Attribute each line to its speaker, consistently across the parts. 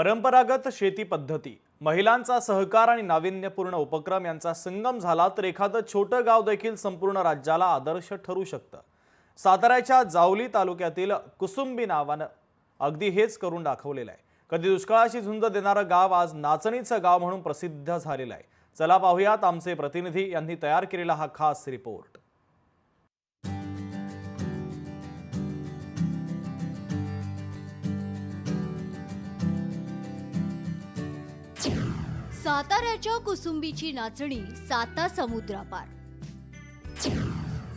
Speaker 1: परंपरागत शेती पद्धती महिलांचा सहकार आणि नाविन्यपूर्ण उपक्रम यांचा संगम झाला तर एखादं छोटं गाव देखील संपूर्ण राज्याला आदर्श ठरू शकतं. साताऱ्याच्या जावली तालुक्यातील कुसुंबी नावानं अगदी हेच करून दाखवलेलं आहे. कधी दुष्काळाशी झुंज देणारं गाव आज नाचणीचं गाव म्हणून प्रसिद्ध झालेलं आहे. चला पाहूयात आमचे प्रतिनिधी यांनी तयार केलेला हा खास रिपोर्ट
Speaker 2: साताऱ्याच्या कुसुंबीची नाचणी साता समुद्रापार.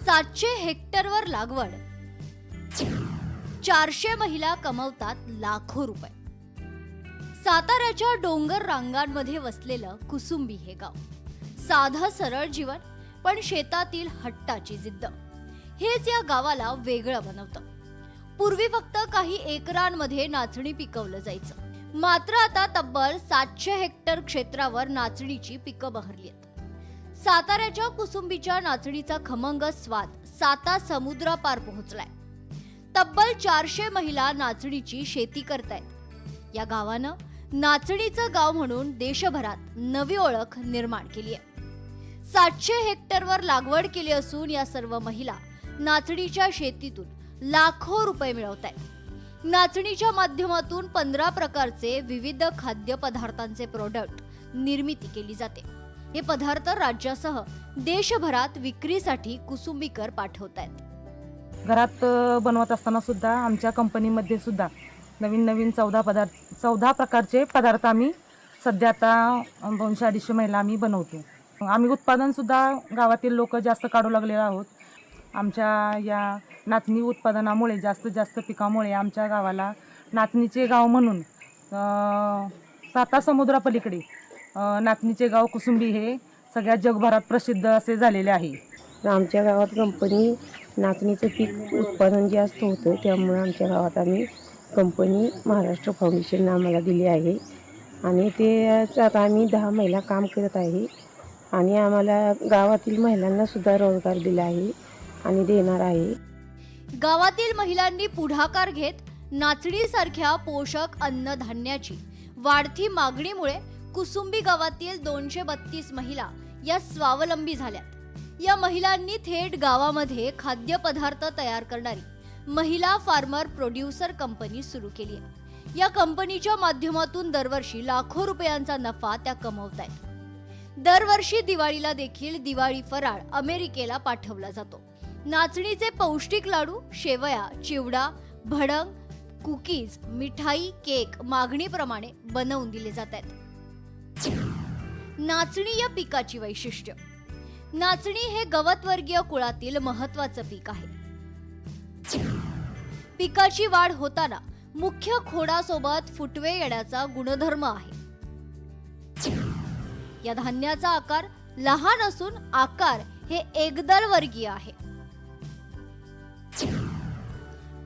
Speaker 2: सातशे हेक्टरवर लागवड. चारशे महिला कमवतात लाखो रुपये. साताऱ्याच्या डोंगर रांगांमध्ये वसलेलं कुसुंबी हे गाव. साधं सरळ जीवन पण शेतातील हट्टाची जिद्द. हेच या गावाला वेगळं बनवतं. पूर्वी फक्त काही एकरांमध्ये नाचणी पिकवलं जायचं. मात्र आता तब्बल सातशे हेक्टर क्षेत्रावर नाचणीची पिकं बहरली आहेत. साताऱ्याच्या कुसुंबीच्या नाचणीचा खमंग स्वाद साता समुद्रापार पोहोचलाय. तब्बल चारशे महिला नाचणीची शेती करतायत. या गावानं नाचणीचं गाव म्हणून देशभरात नवी ओळख निर्माण केली आहे. सातशे हेक्टरवर लागवड केली असून या सर्व महिला नाचणीच्या शेतीतून लाखो रुपये मिळवत आहेत नाचणीच्या माध्यमातून पंधरा प्रकारचे विविध खाद्यपदार्थांचे प्रोडक्ट निर्मिती केली जाते. हे पदार्थ राज्यासह देशभरात विक्रीसाठी कुसुंबीकर पाठवत आहेत.
Speaker 3: घरात बनवत असताना सुद्धा आमच्या कंपनीमध्ये सुद्धा नवीन नवीन चौदा पदार्थ चौदा प्रकारचे पदार्थ आम्ही सध्या आता दोनशे अडीचशे महिला आम्ही बनवतो आम्ही उत्पादनसुद्धा गावातील लोक जास्त काढू लागलेलो आहोत. आमच्या या नाचणी उत्पादनामुळे जास्तीत जास्त पिकामुळे आमच्या गावाला नाचणीचे गाव म्हणून साता समुद्रापलीकडे नाचणीचे गाव कुसुंबी हे सगळ्या जगभरात प्रसिद्ध असे झालेले आहे.
Speaker 4: आमच्या गावात कंपनी नाचणीचं पीक उत्पादन जास्त होतं त्यामुळे आमच्या गावात आम्ही कंपनी महाराष्ट्र फाउंडेशन आम्हाला दिली आहे. आणि ते आता आम्ही दहा महिला काम करत आहे. आणि आम्हाला गावातील महिलांनासुद्धा रोजगार दिला आहे. आणि देणार आहे.
Speaker 2: गावातील महिलांनी पुढाकार घेत नाचणीसारख्या पोषक अन्नधान्याची वाढती मागणीमुळे कुसुंबी गावातील दोनशे बत्तीस महिला या स्वावलंबी झाल्यात. या महिलांनी थेट गावामध्ये खाद्यपदार्थ तयार करणारी महिला फार्मर प्रोड्युसर कंपनी सुरू केली आहे. या कंपनीच्या माध्यमातून दरवर्षी लाखो रुपयांचा नफा त्या कमवत आहेत दरवर्षी दिवाळीला देखील दिवाळी फराळ अमेरिकेला पाठवला जातो. नाचणीचे पौष्टिक लाडू शेवया चिवडा भडंग कुकीज मिठाई केक मागणीप्रमाणे बनवून दिले जात आहेत. नाचणी या पिकाची वैशिष्ट्य. नाचणी हे गवतवर्गीय कुळातील महत्वाचं पीक आहे. पिकाची वाढ होताना मुख्य खोडासोबत फुटवे येण्याचा गुणधर्म आहे. या धान्याचा आकार लहान असून आकार हे एकदल वर्गीय आहे.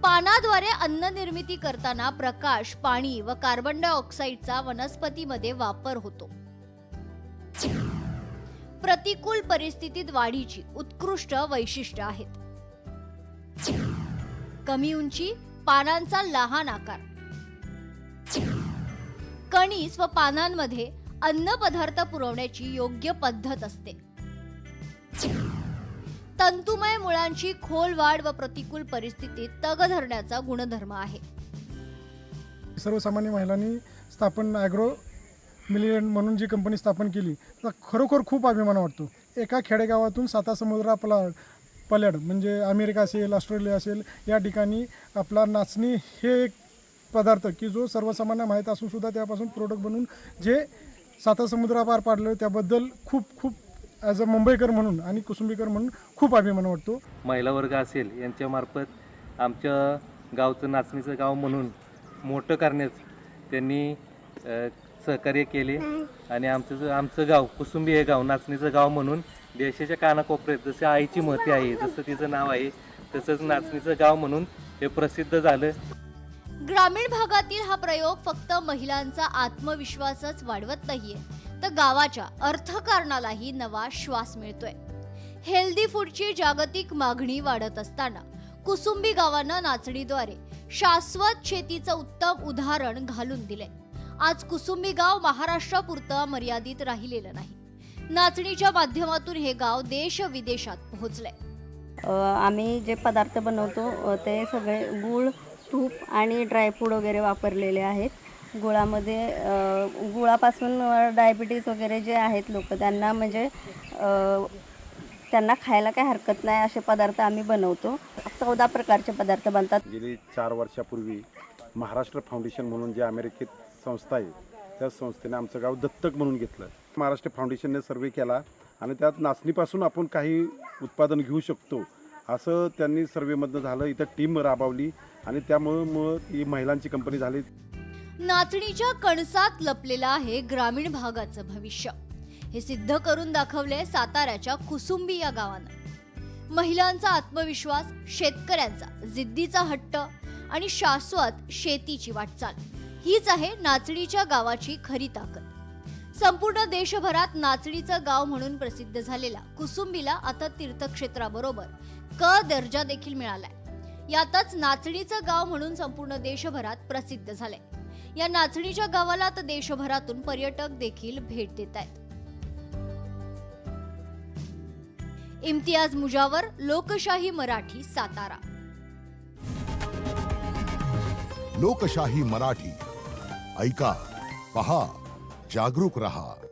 Speaker 2: पानाद्वारे अन्न निर्मिती करताना प्रकाश पाणी व कार्बन डायऑक्साईडचा वनस्पतीमध्ये वापर होतो. प्रतिकूल परिस्थितीत वाढीची उत्कृष्ट वैशिष्ट्य आहेत. कमी उंची पानांचा लहान आकार. कणीस व पानांमध्ये अन्न पदार्थ पुरवण्याची योग्य पद्धत असते. तंतुमय मुळांची खोल वाढ व प्रतिकूल परिस्थितीत तग धरण्याचा गुणधर्म आहे.
Speaker 5: सर्वसामान्य महिलांनी स्थापन ॲग्रो मिलियन म्हणून जी कंपनी स्थापन केली तर खरोखर खूप अभिमान वाटतो. एका खेडेगावातून साता समुद्र आपला पल्याड म्हणजे अमेरिका असेल ऑस्ट्रेलिया असेल या ठिकाणी आपला नाचणी हे एक पदार्थ की जो सर्वसामान्य माहीत असून सुद्धा त्यापासून प्रोडक्ट बनवून जे साता समुद्रापार पाडलं त्याबद्दल खूप खूप ॲज अ मुंबईकर म्हणून आणि कुसुंबीकर म्हणून खूप अभिमान वाटतो.
Speaker 6: महिला वर्ग असेल यांच्यामार्फत आमच्या गावचं नाचणीचं गाव म्हणून मोठं करण्यास त्यांनी सहकार्य केले. आणि आमचं आमचं गाव कुसुंबी हे गाव नाचणीचं गाव म्हणून देशाच्या कानाकोपऱ्यात जसं आईची महती आहे जसं तिचं नाव आहे तसंच नाचणीचं गाव म्हणून हे प्रसिद्ध झालं.
Speaker 2: ग्रामीण भागातील हा प्रयोग फक्त महिलांचा आत्मविश्वासच वाढवत नाहीये. तर गावाच्या अर्थकारणालाही नवा श्वास मिळतोय. हेल्दी फूडची जागतिक मागणी वाढत असताना कुसुंबी गावानं नाचणीद्वारे शाश्वत शेतीचं उत्तम उदाहरण घालून दिले आज कुसुंबी गाव महाराष्ट्रापुरतं मर्यादित राहिलेलं नाही. नाचणीच्या माध्यमातून हे गाव देश विदेशात पोहोचलंय.
Speaker 7: आम्ही जे पदार्थ बनवतो ते सगळे गूळ तूप आणि ड्रायफ्रूट वगैरे वापरलेले आहेत. गुळामध्ये गुळापासून डायबिटीज वगैरे जे आहेत लोक त्यांना म्हणजे त्यांना खायला काही हरकत नाही असे पदार्थ आम्ही बनवतो. चौदा प्रकारचे पदार्थ बनतात.
Speaker 8: गेली चार वर्षापूर्वी महाराष्ट्र फाउंडेशन म्हणून जे अमेरिकेत संस्था आहे त्या संस्थेने आमचं गाव दत्तक म्हणून घेतलं. महाराष्ट्र फाउंडेशनने सर्वे केला आणि त्यात नाचणीपासून आपण काही उत्पादन घेऊ शकतो असं त्यांनी सर्वेमधनं झालं. इथं टीम राबवली आणि त्यामुळं मग ही महिलांची कंपनी झाली.
Speaker 2: नाचणीच्या कणसात लपलेलं आहे ग्रामीण भागाचं भविष्य. हे सिद्ध करून दाखवले साताऱ्याच्या कुसुंबी या गावानं. महिलांचा आत्मविश्वास शेतकऱ्यांचा जिद्दीचा हट्ट आणि शाश्वत शेतीची वाटचाल. हीच आहे नाचणीच्या गावाची खरी ताकद. संपूर्ण देशभरात नाचणीचं गाव म्हणून प्रसिद्ध झालेला कुसुंबीला आता तीर्थक्षेत्राबरोबर क दर्जा देखील मिळालाय. यातच नाचणीचं गाव म्हणून संपूर्ण देशभरात प्रसिद्ध झालंय. या नाचणीच्या गावाला तर देशभरातून पर्यटक देखील भेट देत आहेत. इम्तियाज मुजावर लोकशाही मराठी सातारा.
Speaker 9: लोकशाही मराठी. ऐका पहा जागरूक रहा.